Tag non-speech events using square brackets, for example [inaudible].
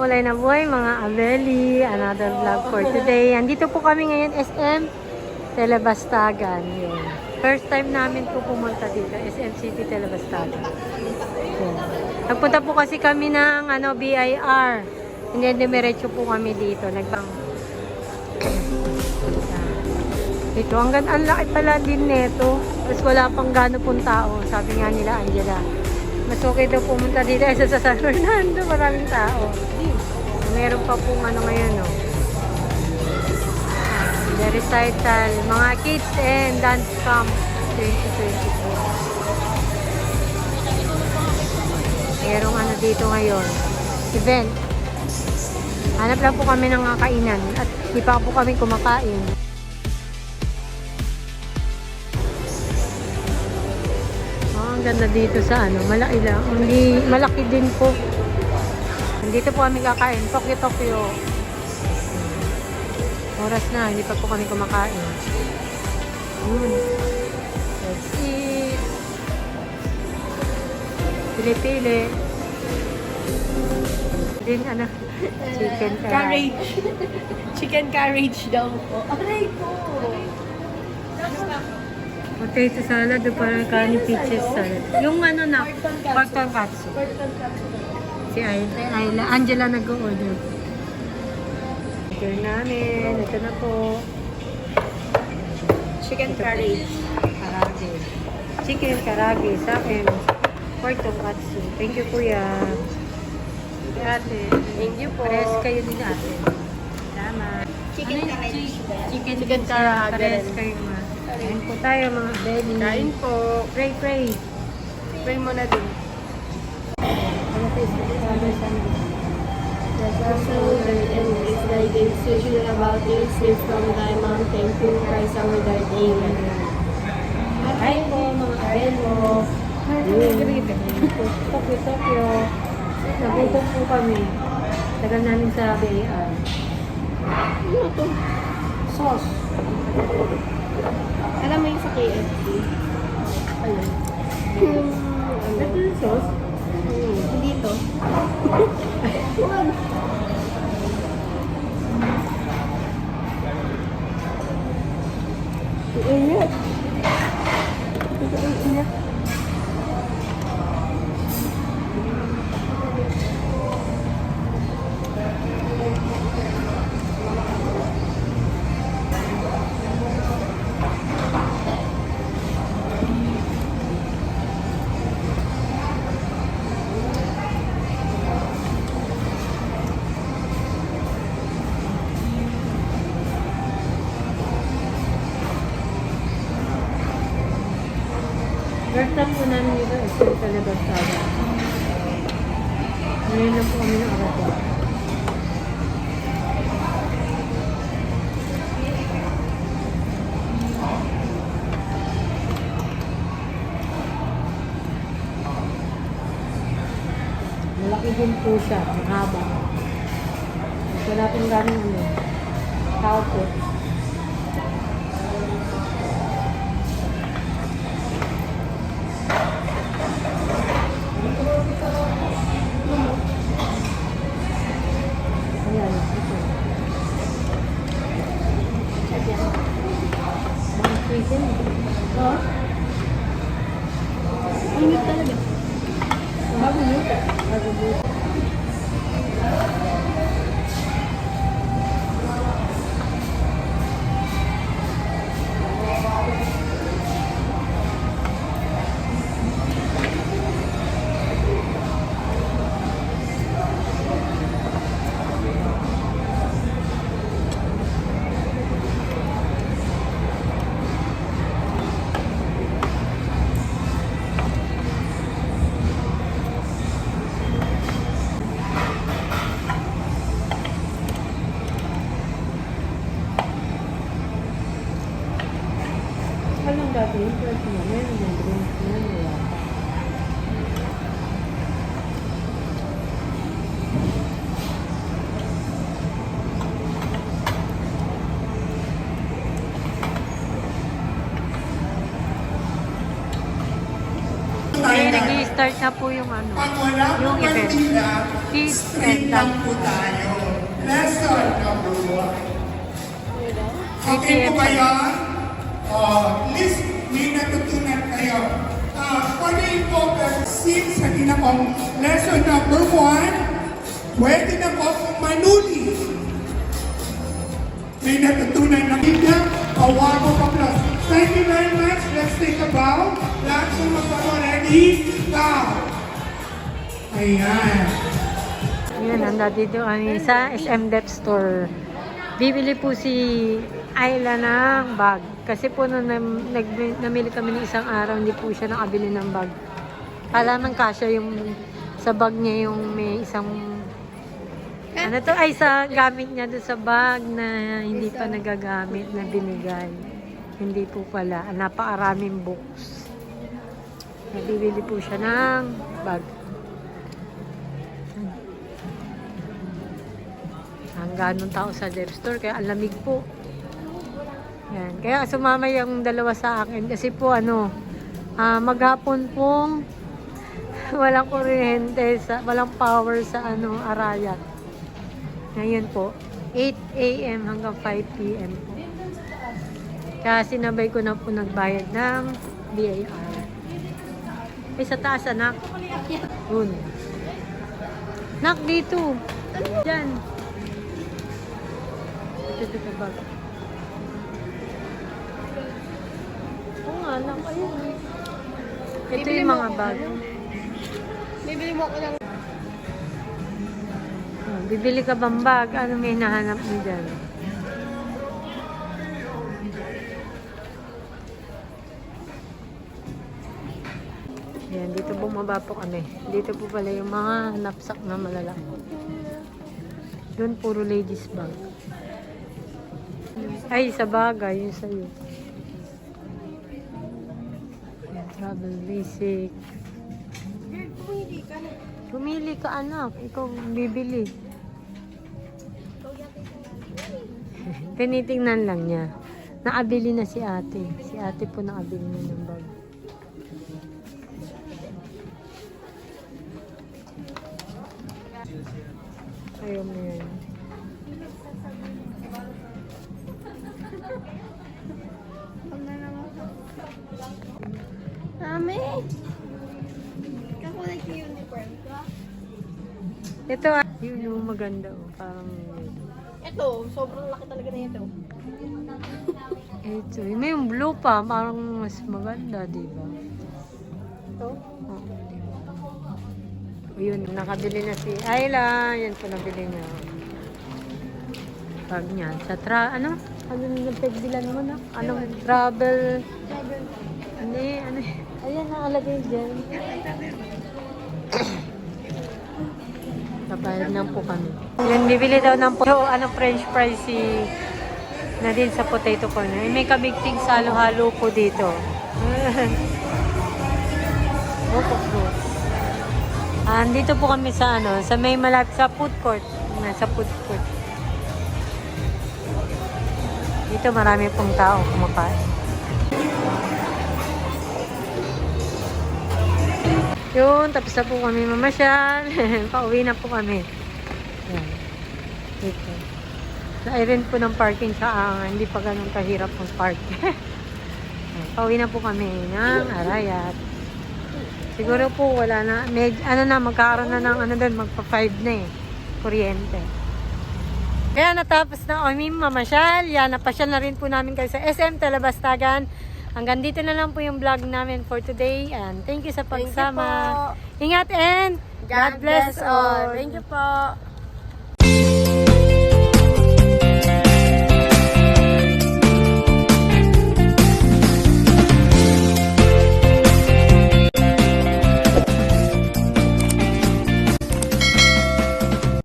ulay na buhay, mga abeli. Another vlog for today. Andito po kami ngayon, SM Telebastagan. Yun. First time namin po pumunta dito, SM City Telebastagan. Yun. Nagpunta po kasi kami ng ano, BIR. Hindi, demiretso po kami dito. Nagbang... Ito, hanggang ang laki pala din neto. Tapos wala pang gano pong tao. Sabi nga nila, Angela. Mas okay daw pumunta dito kaysa sa San Fernando. Maraming tao. Meron pa pong ano ngayon, no. The recital, mga kids and dance camp 2024. Merong ano dito ngayon. Event. Hanap lang po kami ng kainan at di pa po kami kumakain. Ang ganda dito sa ano, malaki lang. Hindi, malaki din po. Dito po kami kakain. Tokyo Tokyo. Oras na, hindi pa po kami kumakain. Yun. Let's eat. Pili-pili. Din ano, [laughs] chicken carrot. Carriage. Chicken carriage daw po. Aray po. Potato salad o parang kanin peaches salad. Yung ano na, pork tonkatsu. Si Ayla, Ayla Angela nag-order. Order namin. Ito na po. Chicken carriage. Karage. Chicken karage sa akin. Pork tonkatsu. Thank you, kuya. Ate. Thank you po. Pares kayo din ate. Tama. Chicken Ano Chicken, Chicken karage. Pares kayo ma. Kain po tayo mga baby. Kain po. Pray, pray. Pray mo na din. Po and Also, and is thy decision about things is from thy mouth. Thank you, Christ our Lord. Amen. Hi po mga abelo. Tokyo, Tokyo. Nagutom po kami. Tagal namin sa BAR. Ano to? Sauce. Alam mo yung sa KFC? Ano? Yung, ano? Ito yung sauce. Hmm, Hindi to. [laughs] First time po namin dito, SM Telebastaga. Ngayon lang po kami ng araw Malaki din po siya, mahaba. Wala pong ganong ano, tao po. Nag-start na po yung ano, yung event. Kids and lang po tayo. Lesson number one. Okay po ba yan? Oh, least may natutunan kayo. Ah, pwede i-focus since hindi na pong lesson number one, pwede na po akong manuli. May natutunan na Biblia, Pawago pa. Thank you very much. Let's take a bow. Lahat po magbago. Ready? Bow. Ayan. Yun, anda dito kami sa SM Dep Store. Bibili po si Ayla ng bag. Kasi po nung nag, namili kami ng isang araw, hindi po siya nakabili ng bag. Kala ng kasya yung sa bag niya yung may isang ano to ay sa gamit niya doon sa bag na hindi pa nagagamit na binigay. Hindi po pala. Napakaraming books. Nabibili po siya ng bag. Ang ganong tao sa Dep Store, kaya ang lamig po. Yan. Kaya sumama yung dalawa sa akin kasi po ano, ah, maghapon pong [laughs] walang kuryente, sa, walang power sa ano, Arayat. Ngayon po, 8 a.m. hanggang 5 p.m. po. Kaya sinabay ko na po nagbayad ng BAR. Eh, sa taas, anak. Yun. Nak, dito. Diyan. Ito sa bag. Oo nga, anak. Ayun. Ito yung mga bag. Bibili mo ako ng Bibili ka bang bag? Ano may hinahanap mo dyan? Yan, dito bumaba po kami. Dito po pala yung mga napsak na malalaki. Doon puro ladies bag. Ay, sa bagay, yun sa'yo. Yan, travel basic. Pumili ka anak, ikaw bibili. [laughs] Tinitingnan lang niya. Naabili na si ate. Si ate po naabili na ng bag. Ayaw mo yan. Mami! Ko yung uniform ko. Ito, ah, yun yung maganda. Oh. Parang Ito, sobrang laki talaga na ito. ito. May yung blue pa. Parang mas maganda, di ba? Ito? Yun, nakabili na si Ayla. Yan po nabili niya. Pag niya. Sa tra... Ano? Ano nang pagbilan mo na? Anong travel... Ano eh, ano eh. Ayan, nakalagay dyan. Kabayad lang po kami. Yan, bibili daw ng po. Ano, french fries si na din sa potato corner. Eh, may kabigting halo-halo po dito. [laughs] Opo, bro. Ah, dito po kami sa ano, sa may malapit sa food court. Nasa food court. Dito marami pong tao kumakain. Yun, tapos na po kami mamasyal. [laughs] Pauwi na po kami. Yan. Dito. Na-iron po ng parking sa ah, hindi pa ganun kahirap ng park. [laughs] Pauwi na po kami ng Arayat. Siguro po wala na, med, ano na, magkakaroon na ng ano doon, magpa 5 na eh, kuryente. Kaya natapos na kami mamasyal. Yan, napasyal na rin po namin kayo sa SM Talabastagan. Hanggang dito na lang po yung vlog namin for today. And thank you sa Thank you pagsama. po. Ingat and God, bless, all. Thank you po.